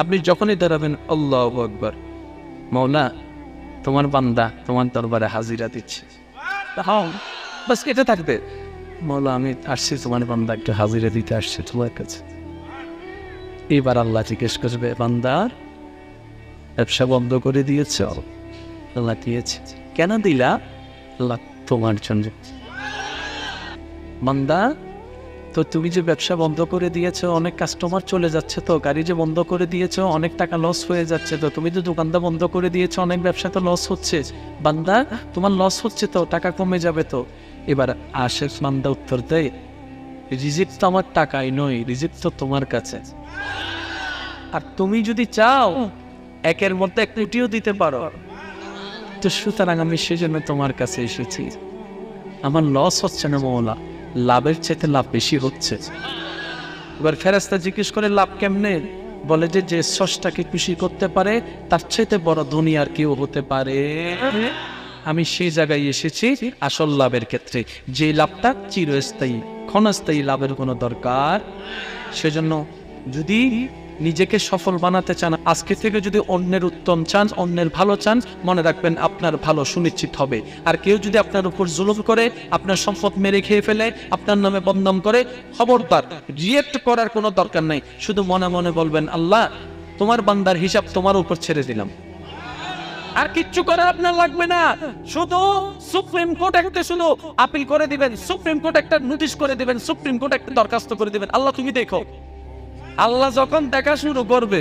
আপনি যখনই দাঁড়াবেন, আল্লাহ আকবর। মৌলা তোমার বান্দা তোমার দরবারে হাজিরা দিচ্ছে। হ্যাঁ বাস এটা থাকবে। মৌলা আমি আসছি, তোমার বান্দা একটু হাজিরা দিতে আসছে, তোমার কাছে। এবার আল্লাহ জিজ্ঞেস করবে বান্দার ব্যবসা বন্ধ করে দিয়েছ? আল্লাহ দিয়েছে। কেন দিলা? আল্লাহ তোমার জন্য। বান্দা তো তুমি যে ব্যবসা বন্ধ করে দিয়েছ, অনেক কাস্টমার চলে যাচ্ছে তো। গাড়ি যে বন্ধ করে দিয়েছ, অনেক টাকা লস হয়ে যাচ্ছে তো। তুমি যে দোকানটা বন্ধ করে দিয়েছ, অনেক ব্যবসা তো লস হচ্ছে। বান্দা, তোমার লস হচ্ছে তো, টাকা কমে যাবে তো। এবার আশেখ বান্দা উত্তর দেয় রিজিক তো আমার টাকাই নয় রিজিক তো তোমার কাছে। আর তুমি যদি চাও, একের মধ্যে এক কোটিও দিতে পারো। তো সুতরাং আমি সেজন্য তোমার কাছে এসেছি। আমার লস হচ্ছে না, মৌলা। লাভের চাইতে লাভ বেশি হচ্ছে। এবার ফেরাস্তা জিজ্ঞেস করে, লাভ কেমনে? বলে যে যে সষ্টাকে খুশি করতে পারে, তার চাইতে বড় দুনিয়ার কেউ হতে পারে। আমি সেই জায়গায় এসেছি আসল লাভের ক্ষেত্রে। যে লাভটা চিরস্থায়ী, ক্ষণস্থায়ী লাভের কোনো দরকার। সেজন্য যদি নিজেকে সফল বানাতে চান। আজকে থেকে যদি অন্যের উত্তম চান, অন্যের ভালো চান, মনে রাখবেন আপনার ভালো সুনিশ্চিত হবে। আর কেউ যদি আপনার উপর জুলুম করে, আপনার সম্পদ মেরে খেয়ে ফেলে, আপনার নামে বদনাম করে, খবরদার, রিয়েক্ট করার কোনো দরকার নাই। শুধু মনে মনে বলবেন, আল্লাহ, তোমার বান্দার হিসাব তোমার উপর ছেড়ে দিলাম। আর কিচ্ছু করার আপনার লাগবে না। শুধু সুপ্রিম কোর্ট একটা শুধু আপিল করে দিবেন, সুপ্রিম কোর্ট একটা নোটিশ করে দিবেন, সুপ্রিম কোর্ট একটা দরখাস্ত করে দিবেন। আল্লাহ, তুমি দেখো। আল্লাহ যখন দেখা শুরু করবে